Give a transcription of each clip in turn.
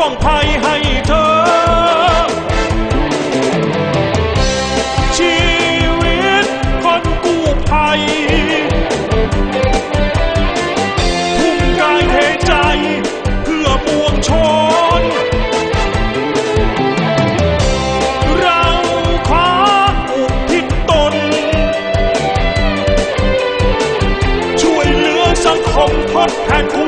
ป้องภัยให้เธอ ชีวิตคนกู้ภัยทุ่มกายเทใจเพื่อปวงชน เราขออุทิศตน ช่วยเหลือสังคมทดแทนคุณ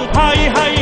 long，係係。